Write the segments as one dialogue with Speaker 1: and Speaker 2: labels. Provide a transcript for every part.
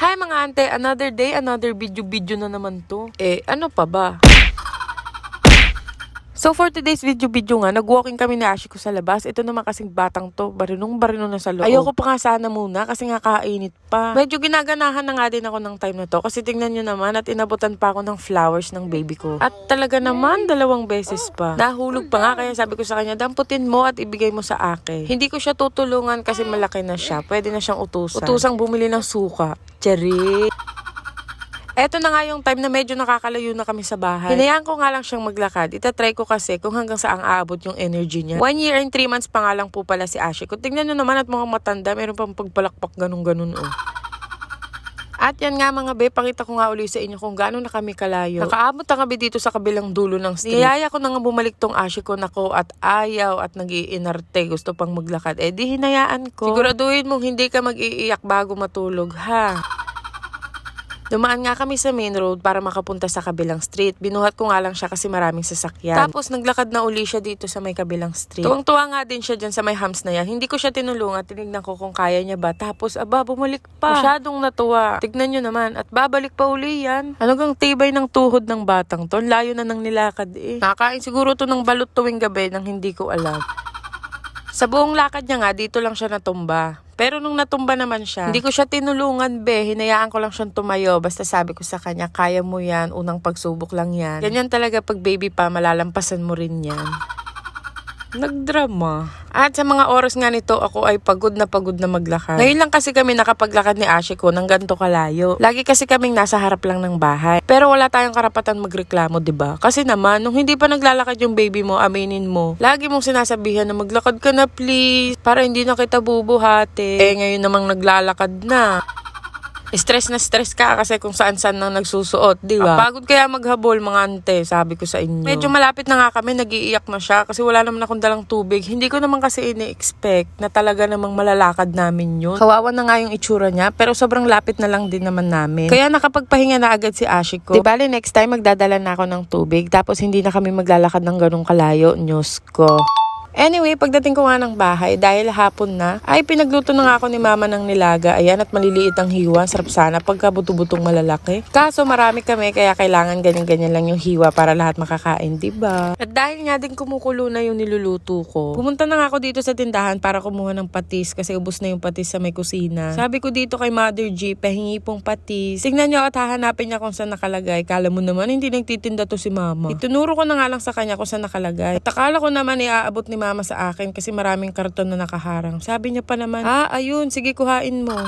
Speaker 1: Hi mga ante, another day, another video-video na naman to. Eh, ano pa ba? So for today's video-video nga, nag-walking kami ni Ashi ko sa labas. Ito naman kasing batang to, barinong barino na sa loob. Ayoko pa nga sana muna kasi nga kainit pa. Medyo ginaganahan na nga din ako ng time na to kasi tingnan nyo naman at inabutan pa ako ng flowers ng baby ko. At talaga naman, dalawang beses pa. Nahulog pa nga kaya sabi ko sa kanya, damputin mo at ibigay mo sa akin. Hindi ko siya tutulungan kasi malaki na siya. Pwede na siyang utusan. Utusang bumili ng suka. Cherry. Eto na nga yung time na medyo nakakalayo na kami sa bahay. Hinayaan ko nga lang siyang maglakad. Itatry ko kasi kung hanggang saan aabot yung energy niya. One year and three months pa nga lang po pala si Ashi. Kung tingnan nyo naman at mukhang matanda, meron pang pagpalakpak ganun-ganun oh. At yan nga mga be, pakita ko nga uli sa inyo kung gaano na kami kalayo. Nakaabot na kami dito sa kabilang dulo ng street. Niyaya ko na nga bumalik tong Ashi ko nako at ayaw at nag-iinarte. Gusto pang maglakad. Eh di hinayaan ko. Siguraduhin mong hindi ka mag-iiyak bago matulog ha. Dumaan nga kami sa main road para makapunta sa kabilang street. Binuhat ko nga lang siya kasi maraming sasakyan. Tapos naglakad na uli siya dito sa may kabilang street. Tuwang-tuwa nga din siya dyan sa may hams na yan. Hindi ko siya tinulungan. Tinignan ko kung kaya niya ba. Tapos aba, bumalik pa. Masyadong natuwa. Tignan nyo naman. At babalik pa uli yan. Halagang tibay ng tuhod ng batang to. Layo na nang nilakad eh. Nakakain siguro to ng balot tuwing gabi nang hindi ko alam. Sa buong lakad niya nga, dito lang siya natumba. Pero nung natumba naman siya, hindi ko siya tinulungan, be. Hinayaan ko lang siyang tumayo. Basta sabi ko sa kanya, kaya mo yan. Unang pagsubok lang yan. Ganyan talaga pag baby pa, malalampasan mo rin yan. Nagdrama. At sa mga oras nga nito, ako ay pagod na pagod na maglakad. Ngayon lang kasi kami nakapaglakad ni Ashe ko ng ganito kalayo. Lagi kasi kaming nasa harap lang ng bahay. Pero wala tayong karapatan magreklamo, ba? Kasi naman, nung hindi pa naglalakad yung baby mo, aminin mo, lagi mong sinasabihan na maglakad ka na please, para hindi na kita bubuhati. Eh, ngayon namang naglalakad na. Stress na stress ka kasi kung saan saan nang nagsusuot, di ba? Pagod kaya maghabol mga ante, sabi ko sa inyo. Medyo malapit na nga kami, nagiiyak na siya kasi wala naman akong dalang tubig. Hindi ko naman kasi ini-expect na talaga namang malalakad namin yun. Kawawa na nga yung itsura niya, pero sobrang lapit na lang din naman namin. Kaya nakapagpahinga na agad si Ashiko. Di bali, next time magdadala na ako ng tubig, tapos hindi na kami maglalakad ng ganong kalayo, news ko. Anyway, pagdating ko nga ng bahay, dahil hapon na, ay pinagluto na nga ako ni mama ng nilaga. Ayan, at maliliit ang hiwa. Sarap sana pagka buto-butong malalaki. Kaso marami kami, kaya kailangan ganyan-ganyan lang yung hiwa para lahat makakain, ba? At dahil nga din kumukulo na yung niluluto ko, pumunta na nga ako dito sa tindahan para kumuha ng patis kasi ubos na yung patis sa may kusina. Sabi ko dito kay Mother G, pahingi pong patis. Tingnan nyo at hahanapin niya kung saan nakalagay. Kala mo naman, hindi nagtitinda to si mama. Itunuro ko na nga lang sa kanya kung saan nakalagay. At akala ko naman iaabot ni mama sa akin kasi maraming karton na nakaharang. Sabi niya pa naman, ah, ayun, sige kuhain mo.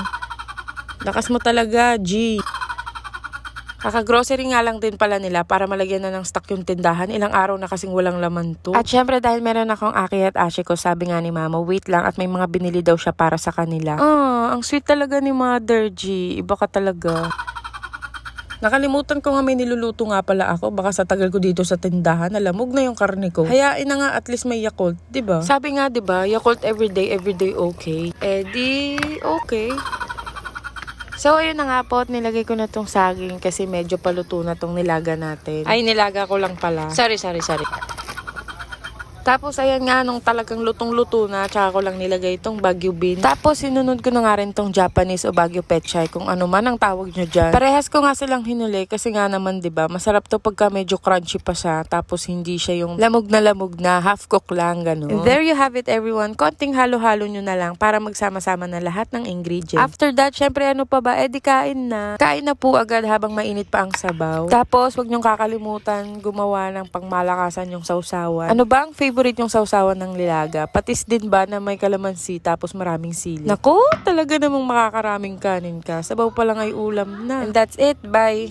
Speaker 1: Lakas mo talaga, G. Kaka-grocery nga lang din pala nila para malagyan na ng stock yung tindahan. Ilang araw na kasing walang laman to. At syempre dahil meron akong aki at ashe ko, sabi nga ni mama, wait lang at may mga binili daw siya para sa kanila. Ah, ang sweet talaga ni Mother G. Iba ka talaga. Nakalimutan ko nga may niluluto nga pala ako. Baka sa tagal ko dito sa tindahan, alamog na yung karne ko. Hayain na nga at least may Yakult, 'di ba? Sabi nga 'di ba, Yakult everyday, everyday okay. Eh di okay. So, ayun na nga po, at nilagay ko na tong saging kasi medyo paluto na tong nilaga natin. Ay, nilaga ko lang pala. Sorry, sorry, sorry. Tapos, ayan nga, nung talagang lutong-luto na, tsaka ko lang nilagay itong Baguio bean. Tapos, sinunod ko na nga rin tong Japanese o Baguio pechay, kung ano man ang tawag nyo dyan. Parehas ko nga silang hinuli, kasi nga naman, di ba masarap to pagka medyo crunchy pa siya, tapos hindi siya yung lamog na lamog na, half cook lang, gano'n. And there you have it, everyone. Konting halo-halo nyo na lang para magsama-sama na lahat ng ingredients. After that, syempre, ano pa ba? Eh, di kain na. Kain na po agad habang mainit pa ang sabaw. Tapos, wag nyong kakalimutan gumawa ng pangmalakasan yung sausawan. Ano ba ang favorite yung sausawan ng lilaga? Patis din ba na may kalamansi tapos maraming sili? Nako, talaga namang makakaraming kanin ka. Sabaw pa lang ay ulam na. And that's it. Bye!